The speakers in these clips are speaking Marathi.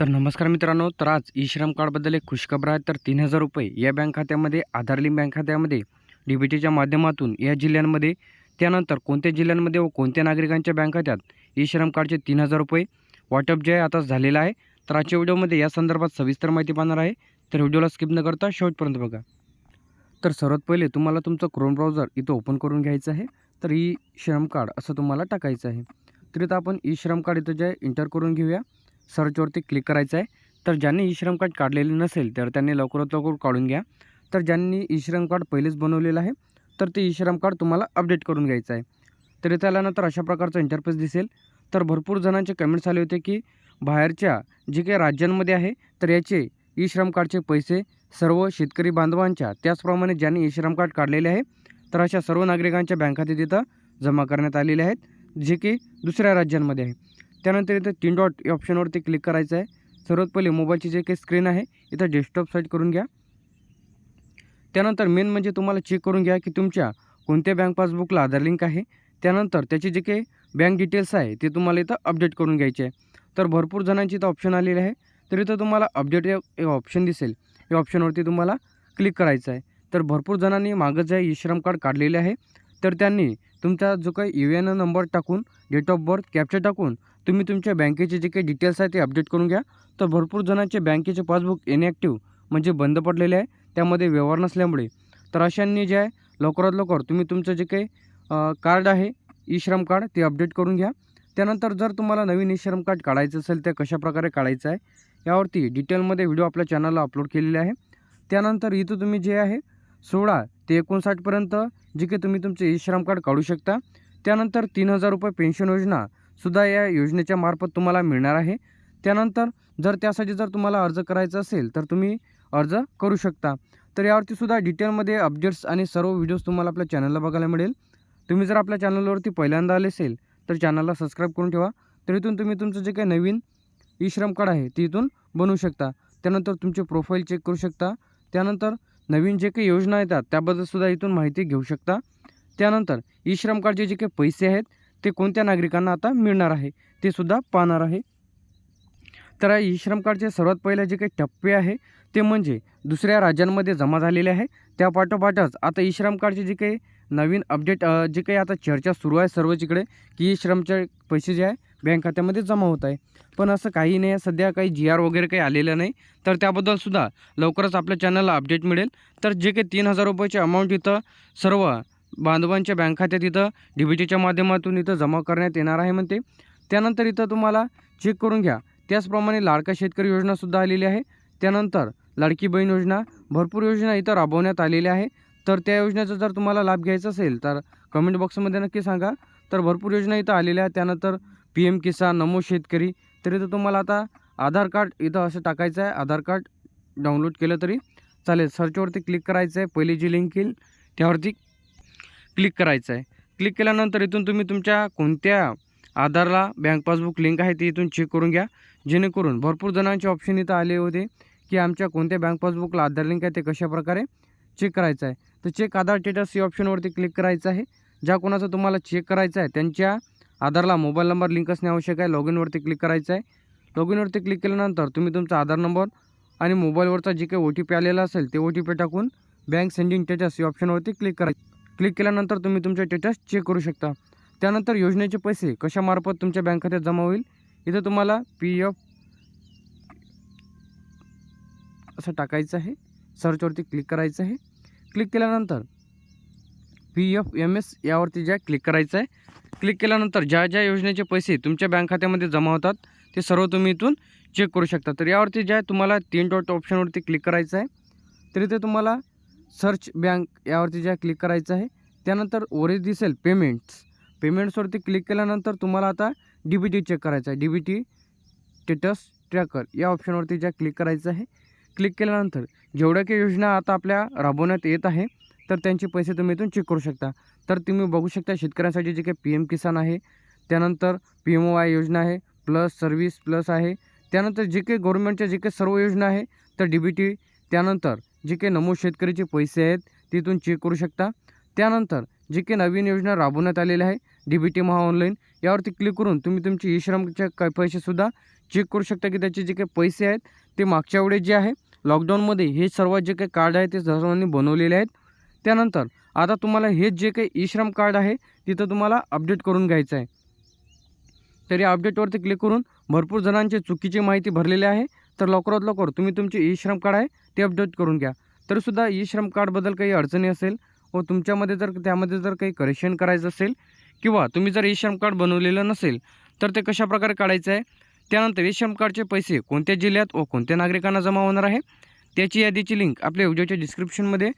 तर नमस्कार मित्रांनो तर आज ई श्रम कार्डबद्दल एक खुशखबर आहे. तर तीन हजार रुपये या बँक खात्यामध्ये आधार लिंक बँक खात्यामध्ये डी बी टीच्या माध्यमातून या जिल्ह्यांमध्ये त्यानंतर कोणत्या जिल्ह्यांमध्ये व कोणत्या नागरिकांच्या बँक खात्यात ई श्रम कार्डचे तीन हजार रुपये वाटप जे आहे आता झालेलं आहे. तर आजच्या व्हिडिओमध्ये या संदर्भात सविस्तर माहिती पाहणार आहे. तर व्हिडिओला स्किप न करता शेवटपर्यंत बघा. तर सर्वात पहिले तुम्हाला तुमचं क्रोम ब्राउझर इथं ओपन करून घ्यायचं आहे. तर ई श्रम कार्ड असं तुम्हाला टाकायचं आहे. तर इथं आपण ई श्रम कार्ड इथं जे इंटर करून घेऊया. सर्चवरती क्लिक करायचं आहे तर ज्यांनी ई श्रम कार्ड काढलेले नसेल तर त्यांनी लवकरात लवकर काढून घ्या. तर ज्यांनी ई श्रम कार्ड पहिलेच बनवलेलं आहे तर ते ई श्रम कार्ड तुम्हाला अपडेट करून घ्यायचं आहे तर इथं आल्यानंतर अशा प्रकारचा इंटरफेस दिसेल. तर भरपूर जणांचे कमेंट्स आले होते की बाहेरच्या जे काही राज्यांमध्ये आहे तर याचे ई श्रम कार्डचे पैसे सर्व शेतकरी बांधवांच्या त्याचप्रमाणे ज्यांनी ई श्रम कार्ड काढलेले आहे तर अशा सर्व नागरिकांच्या बँक खाते तिथं जमा करण्यात आलेले आहेत जे की दुसऱ्या राज्यांमध्ये आहे. त्यानंतर इथं तीन डॉट या ऑप्शनवरती क्लिक करायचं आहे. सर्वात पहिले मोबाईलची जे काही स्क्रीन आहे इथं डेस्कटॉप साईट करून घ्या. त्यानंतर मेन म्हणजे तुम्हाला चेक करून घ्या की तुमच्या कोणत्या बँक पासबुकला आधार लिंक आहे. त्यानंतर त्याची जे काही बँक डिटेल्स आहे ते तुम्हाला इथं अपडेट करून घ्यायचे आहे. तर भरपूर जणांची इथं ऑप्शन आलेले आहे. तर इथं तुम्हाला अपडेट हे ऑप्शन दिसेल. या ऑप्शनवरती तुम्हाला क्लिक करायचं आहे. तर भरपूर जणांनी मागं जे ई श्रम कार्ड काढलेले आहे. तर त्यांनी तुमचा जो काही यू एन नंबर टाकून डेट ऑफ बर्थ कॅप्चर टाकून तुम्ही तुमच्या बँकेचे जे काही डिटेल्स आहे ते अपडेट करून घ्या. तर भरपूर जणांचे बँकेचे पासबुक इनॅक्टिव्ह म्हणजे बंद पडलेले आहे. त्यामध्ये व्यवहार नसल्यामुळे. तर अशांनी जे आहे लवकरात लवकर तुम्ही तुमचं जे काही कार्ड आहे ई श्रम कार्ड ते अपडेट करून घ्या. त्यानंतर जर तुम्हाला नवीन ई श्रम कार्ड काढायचं असेल तर कशाप्रकारे काढायचं आहे यावरती डिटेलमध्ये व्हिडिओ आपल्या चॅनलला अपलोड केलेले आहे. त्यानंतर इथं तुम्ही जे आहे सोळा ते एकोणसाठपर्यंत जे काही तुम्ही तुमचे ई श्रम कार्ड काढू शकता. त्यानंतर तीन हजार रुपये पेन्शन योजना सुद्धा या योजनेच्या मार्फत तुम्हाला मिळणार आहे. त्यानंतर जर त्यासाठी जर तुम्हाला अर्ज करायचा असेल तर तुम्ही अर्ज करू शकता. तर यावरती सुद्धा डिटेलमध्ये अपडेट्स आणि सर्व व्हिडिओज तुम्हाला आपल्या चॅनलला बघायला मिळेल. तुम्ही जर आपल्या चॅनलवरती पहिल्यांदा आले असेल तर चॅनलला सबस्क्राईब करून ठेवा. तर इथून तुम्ही तुमचं जे काही नवीन ई श्रम कार्ड आहे ते इथून बनवू शकता. त्यानंतर तुमचे प्रोफाईल चेक करू शकता. त्यानंतर नवीन जे काही योजना येतात त्याबद्दलसुद्धा इथून माहिती घेऊ शकता. त्यानंतर ई श्रम कार्डचे जे काही पैसे आहेत ते कोणत्या नागरिकांना आता मिळणार आहे? ते सुद्धा पाहणार आहे. तर ई श्रम कार्डचे सर्वात पहिले जे काही टप्पे आहे ते म्हणजे दुसऱ्या राज्यांमध्ये जमा झालेले आहे. त्या पाठोपाठच आता ई श्रम कार्डचे जे काही नवीन अपडेट जे काही आता चर्चा सुरू आहे सर्व इकडे की ई श्रमचे पैसे जे आहे बँक खात्यामध्ये जमा होत आहे. पण असं काही नाही आहे. सध्या काही जी आर वगैरे काही आलेलं नाही. तर त्याबद्दलसुद्धा लवकरच आपल्या चॅनलला अपडेट मिळेल. तर जे काही तीन हजार रुपयाचे अमाऊंट इथं सर्व बांधवांच्या बँक खात्यात इथं डी बी टीच्या माध्यमातून इथं जमा करण्यात येणार आहे म्हणते. त्यानंतर इथं तुम्हाला चेक करून घ्या. त्याचप्रमाणे लाडका शेतकरी योजनासुद्धा आलेली आहे. त्यानंतर लाडकी बहीण योजना भरपूर योजना इथं राबवण्यात आलेल्या आहे. तर त्या योजनेचा जर तुम्हाला लाभ घ्यायचा असेल तर कमेंट बॉक्समध्ये नक्की सांगा. तर भरपूर योजना इथं आलेल्या आहेत. त्यानंतर पी एम किसान नमो शेतकरी. तर इथं तुम्हाला आता आधार कार्ड इथं असं टाकायचं आहे. आधार कार्ड डाउनलोड केलं तरी चालेल. सर्चवरती क्लिक करायचं आहे. पहिली जी लिंक येईल त्यावरती क्लिक करायचं आहे. क्लिक केल्यानंतर इथून तुम्ही तुमच्या कोणत्या आधारला बँक पासबुक लिंक आहे ती इथून चेक करून घ्या. जेणेकरून भरपूर जणांचे ऑप्शन इथं आले होते की आमच्या कोणत्या बँक पासबुकला आधार लिंक आहे ते कशाप्रकारे चेक करायचं आहे. तर चेक आधार स्टेटस या ऑप्शनवरती क्लिक करायचं आहे. ज्या कोणाचं तुम्हाला चेक करायचं आहे त्यांच्या आधारला मोबाईल नंबर लिंक असणे आवश्यक आहे. लॉग इनवरती क्लिक करायचं आहे. लॉग इनवरती क्लिक केल्यानंतर तुम्ही तुमचा आधार नंबर आणि मोबाईलवरचा जे काही ओ टी पी आलेला असेल ते ओ टी पी टाकून बँक सेंडिंग स्टेटस या ऑप्शनवरती क्लिक करायचं. क्लिक केल्यानंतर तुम्ही तुमचे स्टेटस चेक करू शकता. त्यानंतर योजनेचे पैसे कशामार्फत तुमच्या बँक खात्यात जमा होईल? इथं तुम्हाला पी एफ असं टाकायचं आहे. सर्चवरती क्लिक करायचं आहे. क्लिक केल्यानंतर पी एफ एम एस यावरती ज्या क्लिक करायचं आहे क्लिक केल्यानंतर ज्या ज्या योजनेचे पैसे तुमच्या बँक खात्यामध्ये जमा होतात ते सर्व तुम्ही इथून चेक करू शकता. तर यावरती ज्या तुम्हाला तीन डॉट ऑप्शनवरती क्लिक करायचं आहे तर इथे तुम्हाला सर्च बँक यावरती ज्या क्लिक करायचं आहे त्यानंतर वरील दिसेल पेमेंट्स. पेमेंट्सवरती क्लिक केल्यानंतर तुम्हाला आता डी बी टी चेक करायचं आहे. D B T status tracker या ऑप्शनवरती ज्या क्लिक करायचं आहे क्लिक केल्यानंतर जेवढ्या काही योजना आता आपल्या राबवण्यात येत आहे तर त्यांचे पैसे तुम्ही इथून चेक करू शकता. तर तुम्ही बघू शकता शेतकऱ्यांसाठी जे काही पी एम किसान आहे त्यानंतर पी एम ओ आय योजना आहे प्लस सर्व्हिस प्लस आहे. त्यानंतर जे काही गव्हर्नमेंटच्या जे काही सर्व योजना आहे तर डी बी टी त्यानंतर जे काही नमो शेतकरीचे पैसे आहेत तिथून चेक करू शकता. त्यानंतर जे काही नवीन योजना राबवण्यात आलेली आहे D B T Maha online यावरती क्लिक करून तुम्ही तुमचे ई श्रमच्या काही पैसेसुद्धा चेक करू शकता की त्याचे जे काही पैसे आहेत ते मागच्या वेळेस जे आहे लॉकडाऊनमध्ये हे सर्व जे काही कार्ड आहे ते सर्वांनी बनवलेले आहेत. त्यानंतर आता तुम्हाला हे जे काही ई श्रम कार्ड आहे तिथं तुम्हाला अपडेट करून घ्यायचं आहे. तर या अपडेटवरती क्लिक करून भरपूर जणांचे चुकीची माहिती भरलेली आहे. तर लवकरात लवकर तुम्ही तुमचे ई श्रम कार्ड आहे ते अपडेट करून घ्या. तरीसुद्धा ई श्रम कार्डबद्दल काही अडचणी असेल व तुमच्यामध्ये जर त्यामध्ये जर काही करेक्शन करायचं असेल किंवा तुम्ही जर ई श्रम कार्ड बनवलेलं नसेल तर ते कशाप्रकारे काढायचं आहे? त्यानंतर ई श्रम कार्डचे पैसे कोणत्या जिल्ह्यात व कोणत्या नागरिकांना जमा होणार आहे? त्याची यादीची लिंक आपल्या व्हिडिओच्या डिस्क्रिप्शनमध्ये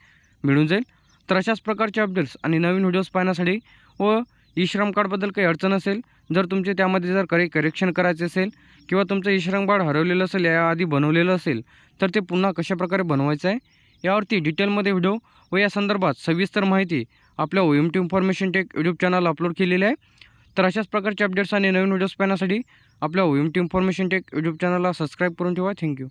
मिळून जाईल. तर अशाच प्रकारचे अपडेट्स आणि नवीन व्हिडिओज पाहण्यासाठी व ई श्रम कार्डबद्दल काही अडचण असेल जर तुमचे त्यामध्ये जर करे करेक्शन करायचे असेल किंवा तुमचं ई श्रम कार्ड हरवलेलं असेल याआधी बनवलेलं असेल तर ते पुन्हा कशाप्रकारे बनवायचं आहे? यावरती डिटेलमध्ये व्हिडिओ व या संदर्भात सविस्तर माहिती आपल्या O M T information tech YouTube channel upload केलेले आहे. तर अशाच प्रकारचे अपडेट्स आणि नवीन व्हिडिओज पाहण्यासाठी आपल्या O M T information tech YouTube चॅनलला सबस्क्राईब करून ठेवा. Thank you